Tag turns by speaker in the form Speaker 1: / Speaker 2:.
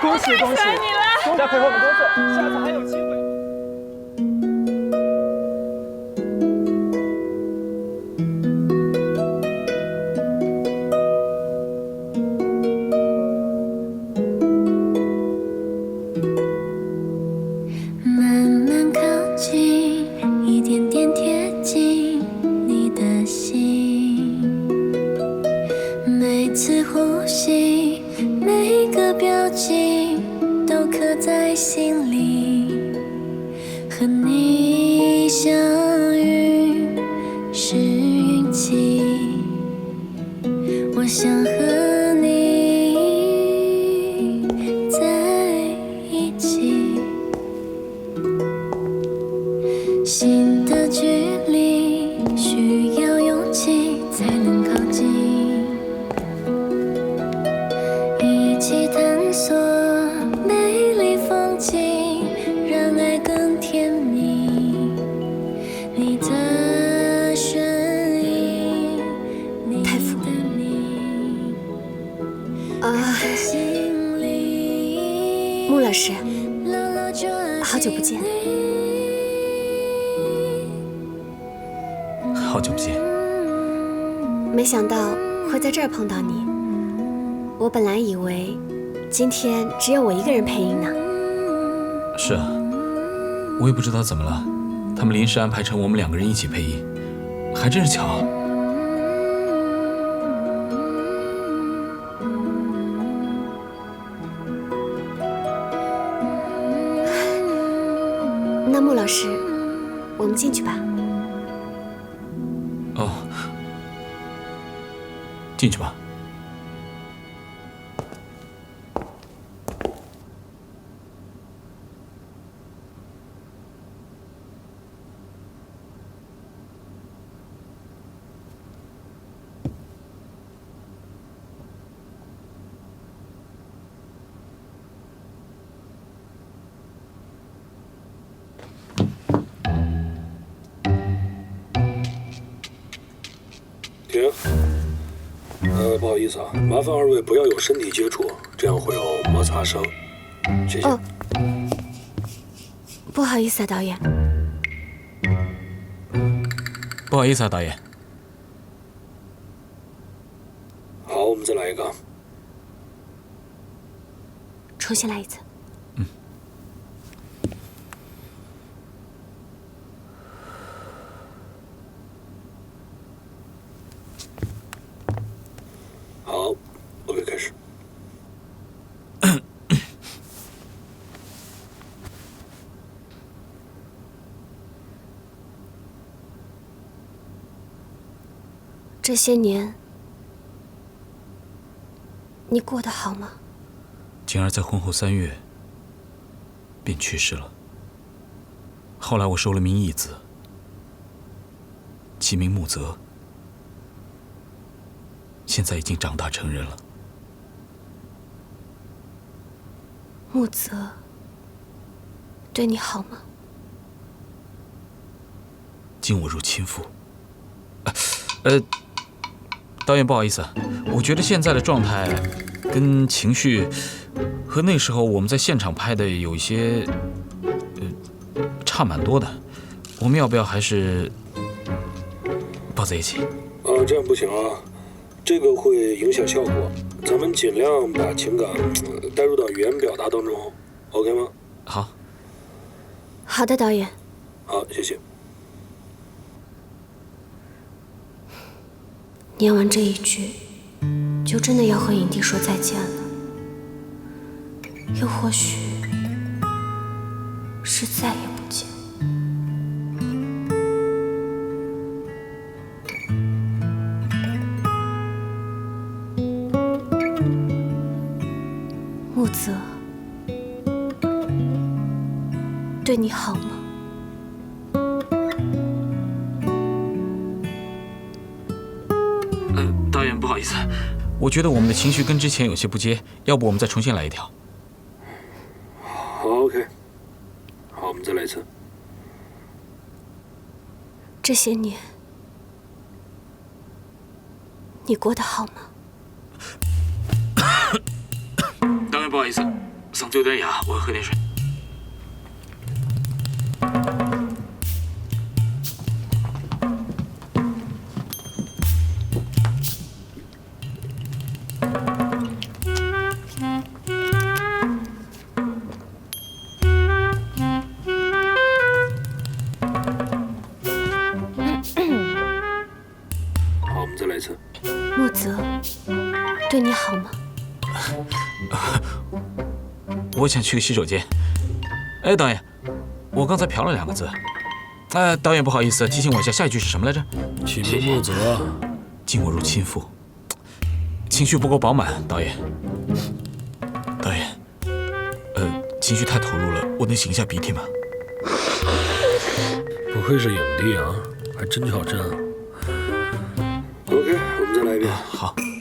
Speaker 1: 恭喜恭喜！大家配合我们工作，下次还有机会。
Speaker 2: 和你的身影，你的名，
Speaker 3: 啊，穆老师，好久不见。
Speaker 4: 好久不见，
Speaker 3: 没想到会在这儿碰到你。我本来以为今天只有我一个人配音呢。
Speaker 4: 是啊，我也不知道怎么了，他们临时安排成我们两个人一起配音，还真是巧啊。
Speaker 3: 那穆老师，我们进去吧。
Speaker 4: 哦，进去吧。
Speaker 5: 呃，不好意思啊，麻烦二位不要有身体接触，这样会有摩擦声。谢谢。
Speaker 3: 哦不好意思啊，导演。
Speaker 4: 不好意思啊，导演。
Speaker 5: 好，我们再来一个。
Speaker 3: 重新来一次。
Speaker 5: 好，OK，开始。
Speaker 3: 这些年，你过得好吗？
Speaker 4: 景儿在婚后三月便去世了。后来我收了名义子，其名木泽，现在已经长大成人了。
Speaker 3: 木泽对你好吗？
Speaker 4: 敬我如亲父。啊呃，导演不好意思，啊，我觉得现在的状态跟情绪和那时候我们在现场拍的有一些呃差蛮多的。我们要不要还是抱在一起？
Speaker 5: 啊，这样不行啊，这个会影响效果。咱们尽量把情感呃带入到语言表达当中，OK 吗？
Speaker 4: 好，
Speaker 3: 好的，导演。
Speaker 5: 好，谢谢。
Speaker 3: 念完这一句，就真的要和影帝说再见了。又或许是再也不见。穆泽，对你好吗
Speaker 4: 导演不好意思，我觉得我们的情绪跟之前有些不接，要不我们再重新来一条？
Speaker 5: 好，OK。好，我们再来一次。
Speaker 3: 这些年，你过得好吗？
Speaker 4: 导演不好意思，嗓子有点哑，我喝点水。
Speaker 5: 们再来一次。
Speaker 3: 木泽对你好吗？
Speaker 4: 我想去个洗手间。哎，导演，我刚才瞟了两个字。哎，导演不好意思，提醒我一下，下一句是什么来着？
Speaker 5: 启明木泽，
Speaker 4: 敬我如亲父。情绪不够饱满，导演。导演，呃，情绪太投入了，我能擤一下鼻涕吗？
Speaker 5: 不愧是影帝啊，还真较真。遍。
Speaker 4: 好。